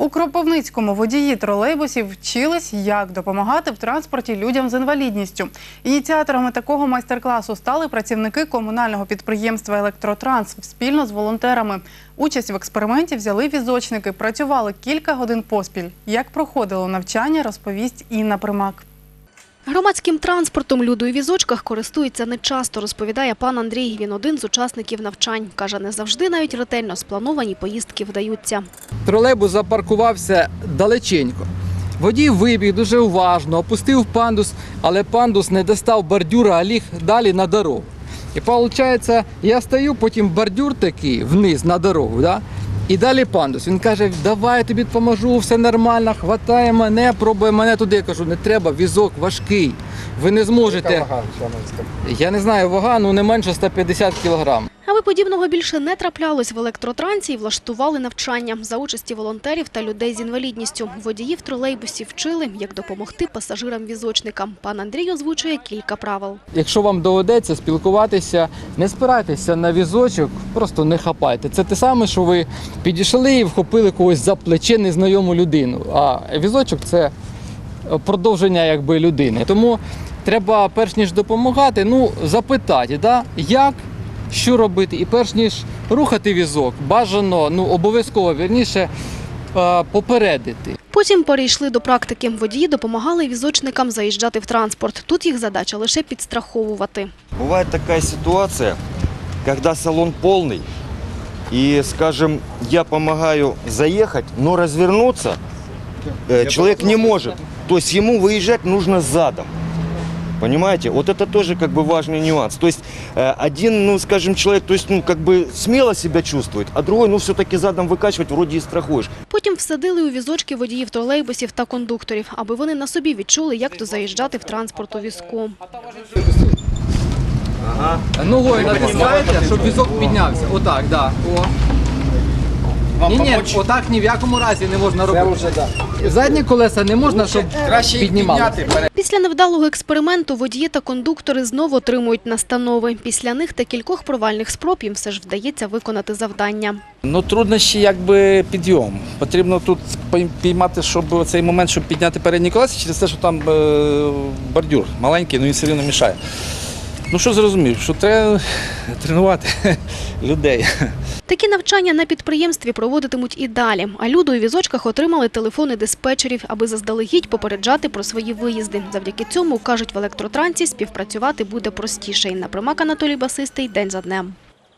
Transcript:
У Кропивницькому водії тролейбусів вчились, як допомагати в транспорті людям з інвалідністю. Ініціаторами такого майстер-класу стали працівники комунального підприємства Електротранс спільно з волонтерами. Участь в експерименті взяли візочники, працювали кілька годин поспіль. Як проходило навчання, розповість Інна Примак. Громадським транспортом люди у візочках користуються нечасто, розповідає пан Андрій. Він один з учасників навчань. Каже, не завжди навіть ретельно сплановані поїздки вдаються. Тролейбус запаркувався далеченько. Водій вибіг дуже уважно, опустив пандус, але пандус не достав бордюра, а ліг далі на дорогу. І виходить, я стою, потім бордюр такий вниз на дорогу, да? І далі пандус. Він каже, давай я тобі допоможу, все нормально, хватає мене, пробує мене туди. Я кажу, не треба, візок важкий. Ви не зможете. Я не знаю, вага, ну не менше 150 кілограм. Аби подібного більше не траплялось в електротрансі, влаштували навчання за участі волонтерів та людей з інвалідністю. Водіїв тролейбусів вчили, як допомогти пасажирам-візочникам. Пан Андрій озвучує кілька правил. Якщо вам доведеться спілкуватися, не спирайтеся на візочок, просто не хапайте. Це те саме, що ви підійшли і вхопили когось за плече незнайому людину. А візочок це продовження якби людини. Тому треба, перш ніж допомагати, ну запитати, да, як, що робити, і перш ніж рухати візок, бажано, ну обов'язково вірніше е, попередити. Потім перейшли до практики. Водії допомагали візочникам заїжджати в транспорт. Тут їх задача лише підстраховувати. Бывает такая ситуация, когда салон полный, и, скажем, я помогаю заехать, но развернуться э, человек не может. То есть ему выезжать нужно задом. Понимаете? Вот это тоже как бы важный нюанс. То есть э, один, ну, скажем, человек, то есть, ну, как бы смело себя чувствует, а другой, ну, все-таки задом выкачивать вроде и страхуешь. Потім всадили у візочки водіїв тролейбусів та кондукторів, аби вони на собі відчули, як то заїжджати в транспорт у візку. Ногою натискаєте, щоб візок піднявся. Отак, да. О. Ні, ні, отак ні в якому разі не можна робити. Задні колеса не можна, щоб піднімали. Після невдалого експерименту водії та кондуктори знову отримують настанови. Після них та кількох провальних спроб їм все ж вдається виконати завдання. Ну, труднощі якби підйом. Потрібно тут піймати, щоб цей момент, щоб підняти передні колеса, через те, що там е, бордюр маленький, ну він все рівно мішає. Ну що зрозумів, що треба тренувати людей. Такі навчання на підприємстві проводитимуть і далі. А люди у візочках отримали телефони диспетчерів, аби заздалегідь попереджати про свої виїзди. Завдяки цьому, кажуть в електротрансі, співпрацювати буде простіше. Примак, Анатолій Басистий. День за днем.